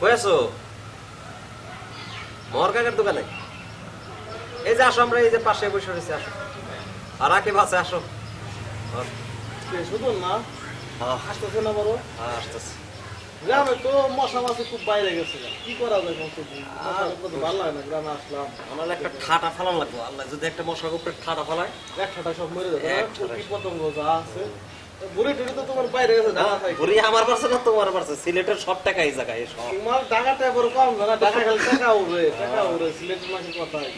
কই আছো মোহর কাকার দোকানে? এই যে আসো আমরা এই যে পাশে বসে রয়েছি আসো। আর আকে বাসে। আসো শুধু না আসতেছে না বড় আহ, আসতেছি। গ্রামে তো মশা মাছি খুব বাইরে গেছে। কি করা যায় ভালো লাগে না গ্রামে আসলাম। আমার একটা ঠাটা ফালান লাগবো। আল্লাহ যদি একটা মশার উপরে ঠাটা ফালায়। একসাথে সব মরে যাবে। এক হ্যাঁ? কীট পতঙ্গ যা আছে বুড়ি টুড়ি তো তোমার বাইরে গেছে ঢাকা থাকে। ঘুরি আমার পারছে না তোমার পারছে সিলেটের সব টাকা এই জায়গায় সব। তোমার ঢাকাটা বড় কম জানা ঢাকা খালি টাকা উড়ে টাকা উড়ে সিলেটের মাসের কথাই।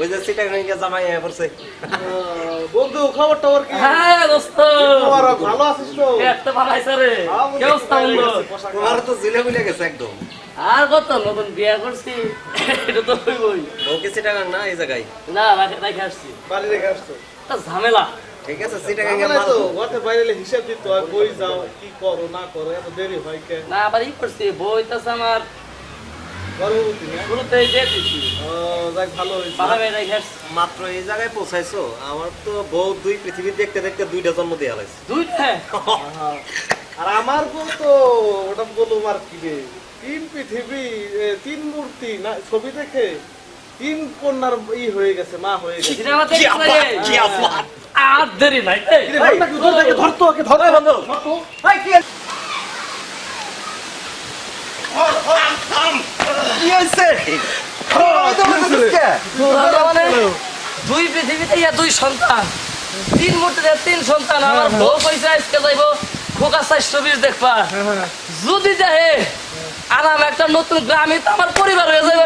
ওই যে সিটা গিয়ে জামাই আয়া পড়ছে। বন্ধু খবর টবর কি? হ্যাঁ দোস্ত। ভালো আছিস তো? একটা বানাইছে রে। হ্যাঁ, অবস্থা বন্ধু? তোমার তো জিলে বুলে গেছে একদম। আর কত নতুন বিয়া করছি। এটা তো হইবই। বউকে সিটা না এই জায়গায়? না রাখে রাখে আসছি। বাড়ি রেখে আসছো? তা ঝামেলা। ঠিক আছে তো বাইরে হিসাব দিতে হয় কই যাও কি করো না করো এত দেরি হয় কে না আবার ই করছি বই তো আমার। মাত্র এই জায়গায় পৌঁছাইছো তো বউ দুই পৃথিবী দেখতে দেখতে দুইটা জন্ম দুইটা? আর আমার বউ তো ওটা বলুম আর কি তিন পৃথিবী তিন মূর্তি না ছবি দেখে? তিন কন্যার ই হয়ে গেছে মা হয়ে গেছে আর দেরি নাই এই, কিরে, ঘরটা কি উদ্ধার থাকে? ধর তো ওকে, ধর। বন্ধু ধর তো। কি হইছে তোরা মানে দুই পৃথিবীতে ইয়া দুই সন্তান তিন মূর্তিতে তিন সন্তান আমার বউ কইছে আজকে যাইব খোকা চারশো বিশ দেখবা যদি যাহে আরাম একটা নতুন গ্রামে তো আমার পরিবার হয়ে যাবে